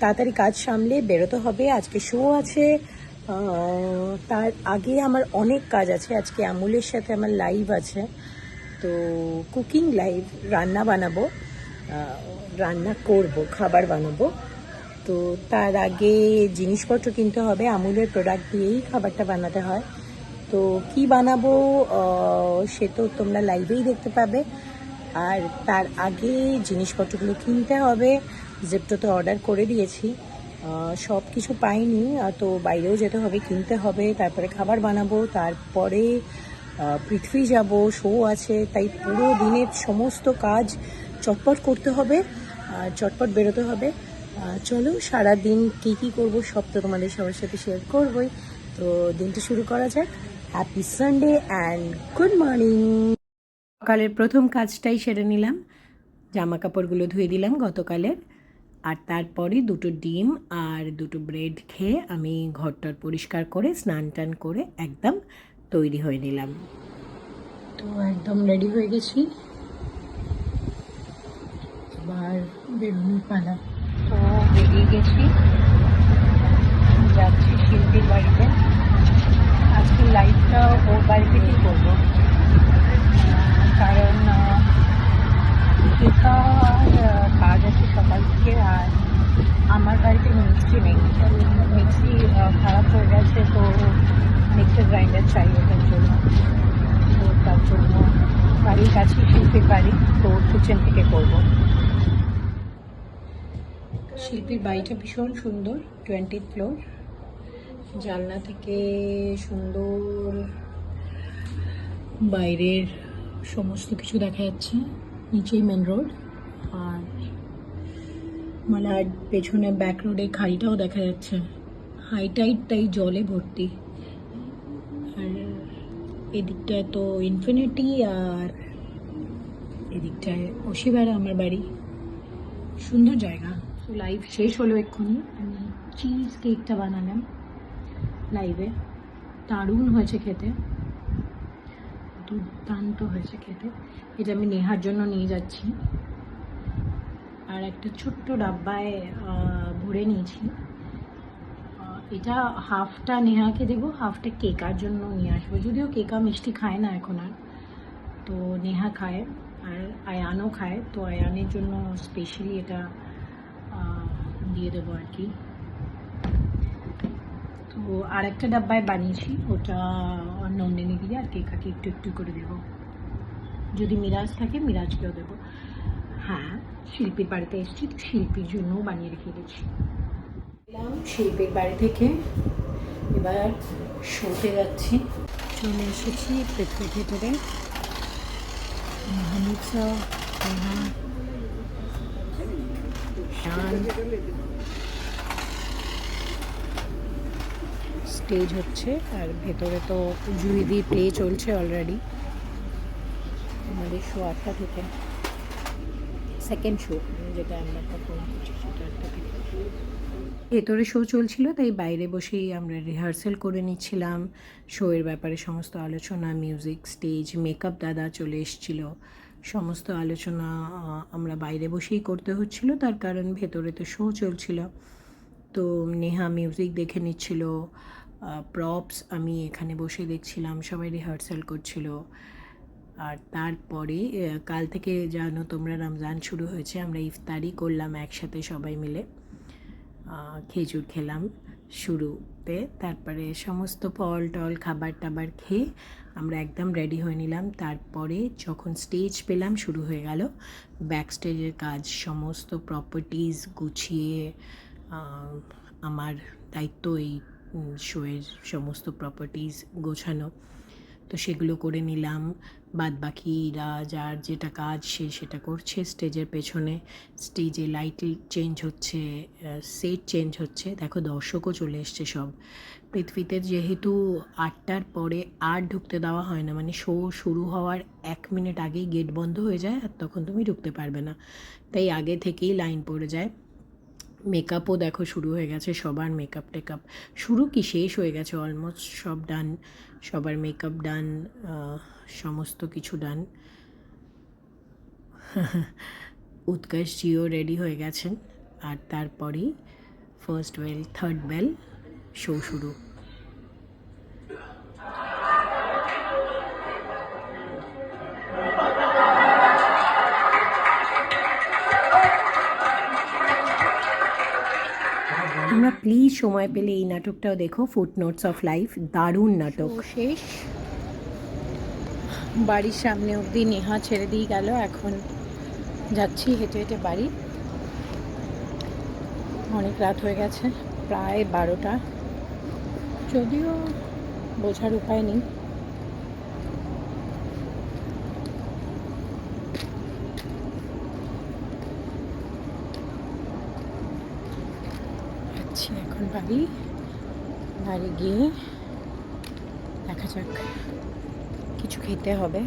তাড়াতাড়ি কাজ সামলে বেরোতে হবে, আজকে শো আছে। তার আগে আমার অনেক কাজ আছে, আজকে আমুলের সাথে আমার লাইভ আছে। তো কুকিং লাইভ রান্না বানাবো রান্না করব, খাবার বানাবো। তো তার আগে জিনিসপত্র কিনতে হবে, আমুলের প্রোডাক্ট দিয়েই খাবারটা বানাতে হয়। তো কি বানাবো সে তো তোমরা লাইভেই দেখতে পাবে। আর তার আগে জিনিসপত্রগুলো কিনতে হবে জেপটোতে অর্ডার করে দিয়েছি। সব কিছু পাইনি তো বাইরেও যেতে হবে, কিনতে হবে, তারপরে খাবার বানাবো, তারপরে পৃথিবী যাব শো আছে, তাই পুরো দিনের সমস্ত কাজ চটপট করতে হবে আর চটপট বেরোতে হবে। চলো, সারাদিন কী কী করব সব তো তোমাদের সবার সাথে শেয়ার করবোই। তো দিনটা শুরু করা যাক। Happy Sunday and good morning সকালের প্রথম কাজটাই সেরে নিলাম। জামা কাপড়গুলো ধুয়ে দিলাম গতকালের। আর তারপরে দুটো ডিম আর দুটো ব্রেড খেয়ে আমি ঘরটর পরিষ্কার করে, স্নান টান করে একদম তৈরি হয়ে নিলাম। তো একদম রেডি হয়ে গেছি। এবার বেরোনোর পালা। তো বেরিয়ে গেছি। যাচ্ছি শিল্পীর বাড়িতে। আজকে লাইফটা ওর বাড়ি থেকেই করব? কারণ শেখার কাজ আছে সকাল থেকে আর আমার বাড়িতে মিক্সি নেই মিক্সি আহ, খারাপ হয়ে গেছে তো মিক্সার গ্রাইন্ডার চাই ওটার জন্য তো তার জন্য বাড়ির শিল্পীর বাড়ি তো কিচেন থেকে করব। শিল্পীর বাড়িটা ভীষণ সুন্দর টোয়েন্টি ফ্লোর জানলা থেকে সুন্দর বাইরের সমস্ত কিছু দেখা যাচ্ছে, নিচেই মেন রোড আর মানে আর পেছনে ব্যাক রোডে খাড়িটাও দেখা যাচ্ছে। হাইটাইটটাই জলে ভর্তি। আর এদিকটায় তো ইনফিনিটি আর এদিকটায় অসিবারা আমার বাড়ি। সুন্দর জায়গা। তো লাইভ শেষ হলো এক্ষুনি। আমি চিজ কেকটা বানালাম লাইভে দারুণ হয়েছে খেতে। দুর্দান্ত হয়েছে খেতে। এটা আমি নেহার জন্য নিয়ে যাচ্ছি। আর একটা ছোট্ট ডাব্বায় ভরে নিয়েছি। এটা হাফটা নেহাকে দেবো হাফটা কেকার জন্য নিয়ে আসব। যদিও কেকা মিষ্টি খায় না এখন আর। তো নেহা খায়। আর আয়ানও খায়, তো আয়ানের জন্য স্পেশালি এটা দিয়ে দেবো আর কি। তো আর একটা ডাব্বায় বানিয়েছি, ওটা নন্দিনী দিয়ে আর কেকাকে একটু একটু করে দেবো। যদি মিরাজ থাকে, মিরাজকেও দেবো। হ্যাঁ শিল্পীর বাড়িতে এসেছি তো শিল্পীর জন্যও বানিয়ে রেখে গেছি এলাম শিল্পীর বাড়ি থেকে, এবার শোতে যাচ্ছি। চলে এসেছি পৃথ্বী থিয়েটারে। নেহা শান স্টেজ হচ্ছে, আর ভেতরে তো জুইদি প্লে চলছে অলরেডি আমাদের শো আটটা থেকে সেকেন্ড শো যেটা আমরা করছি, সেটা আটটা থেকে। ভেতরে শো চলছিল, তাই বাইরে বসেই আমরা রিহার্সেল করে নিচ্ছিলাম। শোয়ের ব্যাপারে সমস্ত আলোচনা মিউজিক স্টেজ মেকআপ দাদা চলে এসেছিল। সমস্ত আলোচনা আমরা বাইরে বসেই করতে হচ্ছিল, তার কারণ ভেতরে তো শো চলছিল। তো নেহা মিউজিক দেখে নিচ্ছিল প্রপস আমি এখানে বসে দেখছিলাম, সবাই রিহার্সাল করছিল। আর তারপরে কাল থেকে জানো তোমরা রমজান শুরু হয়েছে, আমরা ইফতারি করলাম একসাথে সবাই মিলে। খেজুর খেলাম শুরুতে। তারপরে সমস্ত ফল টল, খাবার টাবার খেয়ে আমরা একদম রেডি হয়ে নিলাম। তারপরে যখন স্টেজ পেলাম, শুরু হয়ে গেল ব্যাক স্টেজের কাজ। সমস্ত প্রপার্টিজ গুছিয়ে আমার দায়িত্ব এই শোয়ের সমস্ত প্রপার্টিজ গোছানো। তো সেগুলো করে নিলাম। বাদ বাকিরা যার যেটা কাজ সে সেটা করছে স্টেজের পেছনে। স্টেজে লাইট চেঞ্জ হচ্ছে, সেট চেঞ্জ হচ্ছে। দেখো দর্শকও চলে এসছে সব। পৃথিবীতে যেহেতু আটটার পরে আর ঢুকতে দেওয়া হয় না মানে শো শুরু হওয়ার এক মিনিট আগেই গেট বন্ধ হয়ে যায় আর তখন তুমি ঢুকতে পারবে না। তাই আগে থেকেই লাইন পড়ে যায়। মেকআপও দেখো শুরু হয়ে গেছে, সবার মেকআপ টেকআপ। শুরু কি শেষ হয়ে গেছে? অলমোস্ট সব ডান সবার মেকআপ ডান সমস্ত কিছু ডান উৎকাশ জিও রেডি হয়ে গেছেন, আর তারপরেই first bell third bell show শুরু। তোমরা প্লিজ সময় পেলে এই নাটকটাও দেখো ফুট নোটস অফ লাইফ দারুণ নাটক। শেষ বাড়ির সামনে অবধি নেহা ছেড়ে দিয়ে গেল, এখন যাচ্ছি হেঁটে হেঁটে বাড়ি। অনেক রাত হয়ে গেছে, প্রায় বারোটা। যদিও বোঝার উপায় নেই যাচ্ছি এখন বাড়ি। বাড়ি গিয়ে দেখা যাক কিছু খেতে হবে।